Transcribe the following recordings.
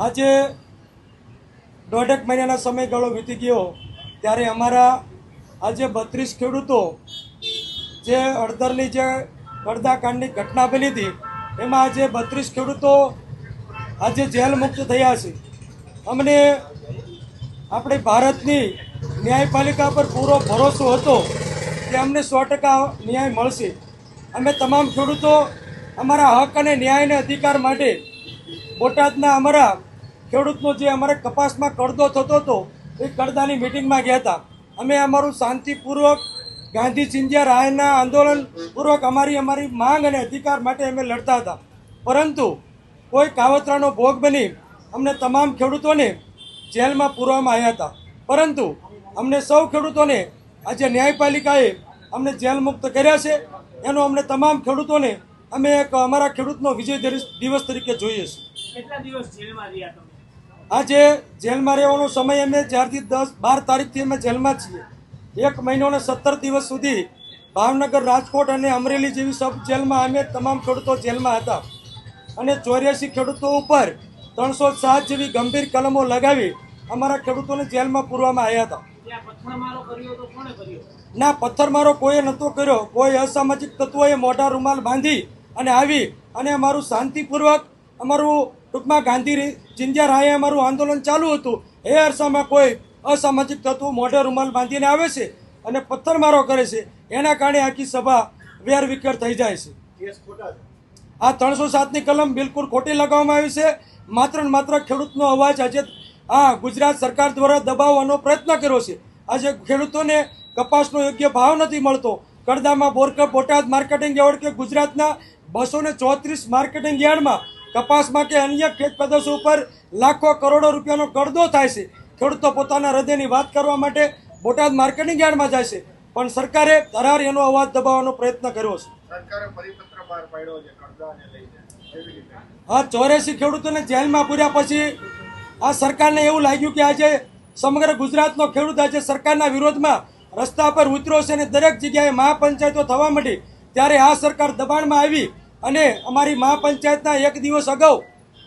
આજે દોઢેક મહિનાના સમયગાળો વીતી ગયો ત્યારે અમારા આજે બત્રીસ ખેડૂતો જે અડધરની જે પડદાકાંડની ઘટના બની હતી, એમાં આજે બત્રીસ ખેડૂતો આજે જેલ મુક્ત થયા છે. અમને આપણી ભારતની ન્યાયપાલિકા પર પૂરો ભરોસો હતો કે અમને સો ટકા ન્યાય મળશે. અમે તમામ ખેડૂતો અમારા હક અને ન્યાય અને અધિકાર માટે બોટાદના અમારા ખેડૂતનો જે અમારે કપાસમાં કડદો થતો હતો, એ કડદાની મિટિંગમાં ગયા હતા. અમે અમારું શાંતિપૂર્વક ગાંધી ચિંધિયા રાયના આંદોલનપૂર્વક અમારી અમારી માંગ અને અધિકાર માટે અમે લડતા હતા. પરંતુ કોઈ કાવતરાનો ભોગ બની અમને તમામ ખેડૂતોને જેલમાં પૂરવામાં આવ્યા હતા. પરંતુ અમને સૌ ખેડૂતોને આજે ન્યાયપાલિકાએ અમને જેલ મુક્ત કર્યા છે. એનો અમને તમામ ખેડૂતોને અમે એક અમારા ખેડૂતનો વિજય દિવસ તરીકે જોઈએ છીએ. કેટલા દિવસ જેલમાં રહ્યા આજે જેલમાં રહેવાનો સમય અમે જ્યારથી દસ, બાર તારીખથી અમે જેલમાં છીએ. એક મહિનો અને સત્તર દિવસ સુધી ભાવનગર રાજકોટ અને અમરેલી જેવી સબ જેલમાં અમે તમામ ખેડૂતો જેલમાં હતા. અને ચોર્યાસી ખેડૂતો ઉપર ત્રણસો સાત જેવી ગંભીર કલમો લગાવી અમારા ખેડૂતોને જેલમાં પૂરવામાં આવ્યા હતા. ના, પથ્થરમારો કોઈએ નહોતો કર્યો. કોઈ અસામાજિક તત્વોએ મોઢા રૂમાલ બાંધી અને આવી અને અમારું શાંતિપૂર્વક અમારું ટૂંકમાં ગાંધી ચિંધ્યા રાયે અમારું આંદોલન ચાલુ હતું. એ અરસામાં કોઈ અસામાજિક તત્વો મોઢે રૂમાલ બાંધીને આવે છે અને પથ્થરમારો કરે છે એના કારણે આખી સભા વેરવિખેર થઈ જાય છે. આ ત્રણસો સાતની કલમ બિલકુલ ખોટી લગાવવામાં આવી છે. માત્ર ને માત્ર ખેડૂતનો અવાજ આજે આ ગુજરાત સરકાર દ્વારા દબાવવાનો પ્રયત્ન કર્યો છે. આજે ખેડૂતોને કપાસનો યોગ્ય ભાવ નથી મળતો. કડદામાં બોરકપ બોટાદ માર્કેટિંગ યાર્ડ કે ગુજરાતના બસો ને ચોત્રીસ માર્કેટિંગ યાર્ડમાં કપાસમાં કે અન્ય ખેત પેદાશો ઉપર લાખો કરોડો રૂપિયાનો ગળદો થાય છે. ખેડૂતો પોતાના હૃદયની વાત કરવા માટે બોટાદ માર્કેટિંગ યાર્ડમાં જાય છે. પણ સરકારે ધરાર એનો અવાજ દબાવવાનો પ્રયત્ન કર્યો છે. હા ચોર્યાસી ખેડૂતોને જેલમાં પૂર્યા પછી આ સરકારને એવું લાગ્યું કે આજે સમગ્ર ગુજરાતનો ખેડૂત આજે સરકારના વિરોધમાં રસ્તા પર ઉતર્યો છે અને દરેક જગ્યાએ મહાપંચાયતો થવા માંડી. ત્યારે આ સરકાર દબાણમાં આવી અને અમારી મહાપંચાયતના એક દિવસ અગાઉ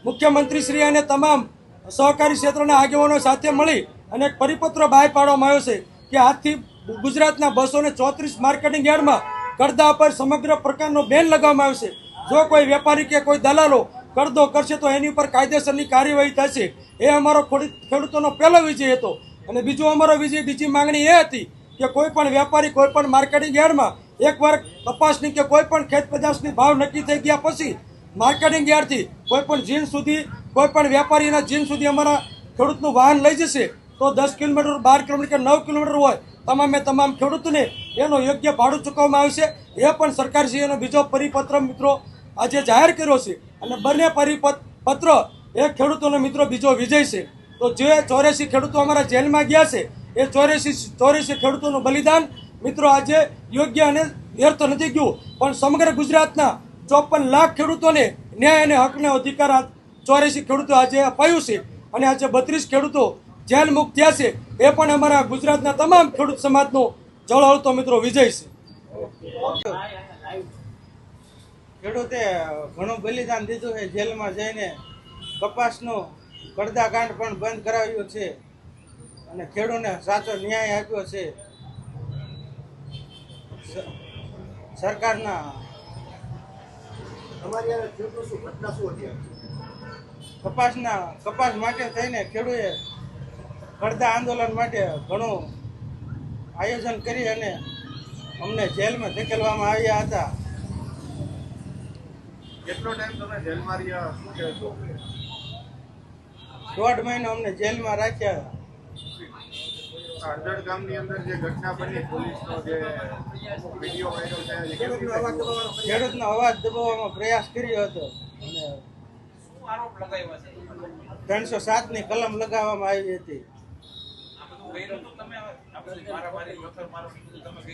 મુખ્યમંત્રીશ્રી અને તમામ સહકારી ક્ષેત્રના આગેવાનો સાથે મળી અને એક પરિપત્ર બહાર પાડવામાં આવ્યો છે કે આજથી ગુજરાતના બસો ને ચોત્રીસ માર્કેટિંગ યાર્ડમાં કરદા પર સમગ્ર પ્રકારનો બેન લગાવવામાં આવશે. જો કોઈ વેપારી કે કોઈ દલાલો કરદો કરશે તો એની ઉપર કાયદેસરની કાર્યવાહી થશે. એ અમારો ખેડૂતોનો પહેલો વિજય હતો. અને બીજો અમારો વિજય બીજી માંગણી એ હતી કે કોઈ પણ વેપારી કોઈ પણ માર્કેટિંગ યાર્ડમાં એકવાર કપાસની કે કોઈ પણ ખેત પેદાશની ભાવ નક્કી થઈ ગયા પછી માર્કેટિંગ યાર્ડથી કોઈ પણ જીન સુધી, કોઈ પણ વેપારીના જીન સુધી અમારા ખેડૂતનું વાહન લઈ જશે, તો દસ કિલોમીટર, બાર કિલોમીટર કે નવ કિલોમીટર હોય, તમામે તમામ ખેડૂતને એનો યોગ્ય ભાડું ચૂકવવામાં આવશે. એ પણ સરકારશ્રીનો બીજો પરિપત્ર મિત્રો આજે જાહેર કર્યો છે. અને બંને પરિપત્ર એ ખેડૂતોનો મિત્રો બીજો વિજય છે. તો જે ચોર્યાસી ખેડૂતો અમારા જેલમાં ગયા છે, એ ચોર્યાસી ચોર્યાસી ખેડૂતોનું બલિદાન મિત્રો, આજે યોગ્ય અને વ્યર્થ નથી ગયું, પણ સમગ્ર ગુજરાતના ચોપન લાખ ખેડૂતોને ન્યાય અને હકને અધિકાર ચોર્યાસી ખેડૂતો આજે અપાયું છે અને આજે બત્રીસ ખેડૂતો જેલ મુક્ત થયા છે. એ પણ અમારા ગુજરાતના તમામ ખેડૂત સમાજનો જળહળતો મિત્રો વિજય છે. ખેડૂતે ઘણું બલિદાન દીધું છે, જેલમાં જઈને કપાસનું કડદાકાંડ પણ બંધ કરાવ્યું છે અને ખેડૂને સાચો ન્યાય આપ્યો છે. સરકારના કપાસના કપાસ માટે થઈને ખેડૂએ કડતા આંદોલન માટે ઘણું આયોજન કરી અને અમને જેલમાં ધકેલવામાં આવ્યા હતા. કેટલો ટાઈમ તમે જેલમાં રહ્યા? દોઢ મહિનો અમને જેલમાં રાખ્યા. આ ગામની અંદર જે ઘટના બની પોલીસનો જે વીડિયો વાયરલ થયો ખેડૂતનો અવાજ દબાવવાનો પ્રયાસ કર્યો હતો અને સાતની ત્રણસો કલમ લગાવવામાં આવી હતી.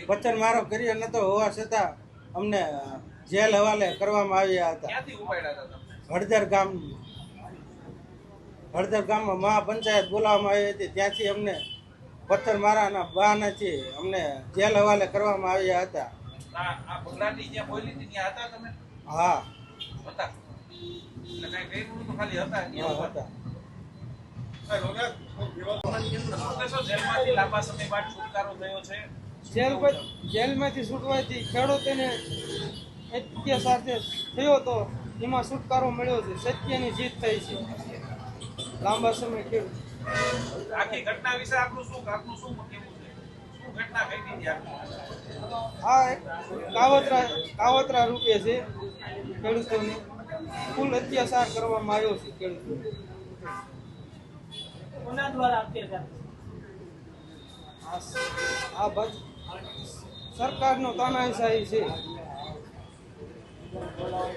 પથ્થર મારો કર્યો નતો હોવા છતાં અમને જેલ હવાલે કરવામાં આવ્યા હતા. હળદર ગામ હળદર ગામમાં મહાપંચાયત બોલાવવામાં આવી હતી. ત્યાંથી અમને પથ્થર મારાના બહાનાથી અમને જેલ હવાલે કરવામાં આવ્યા હતા. આ આ બગલાટી જ્યાં ત્યાં હતા તમે? હા. જેલમાંથી લાંબા સમય બાદ છુટકારો થયો છે? જેલ પર- જેલમાંથી છૂટવાથી ખેડૂતોને અત્યાચાર જે થયો તો એમાં છુટકારો મળ્યો છે. સત્યની જીત થઈ છે. લાંબા સમય ખેડૂત આખી ઘટના વિશે આપનું શું આપનું શું કેવું છે? શું ઘટના ઘટી હતી આ એક કાવતરા કાવતરા રૂપે છે ખેડૂતોને. કુલ અત્યાચાર કરવામાં આવ્યો છે ખેડૂતો આ બધ સરકારનો તાનાશાહી છે.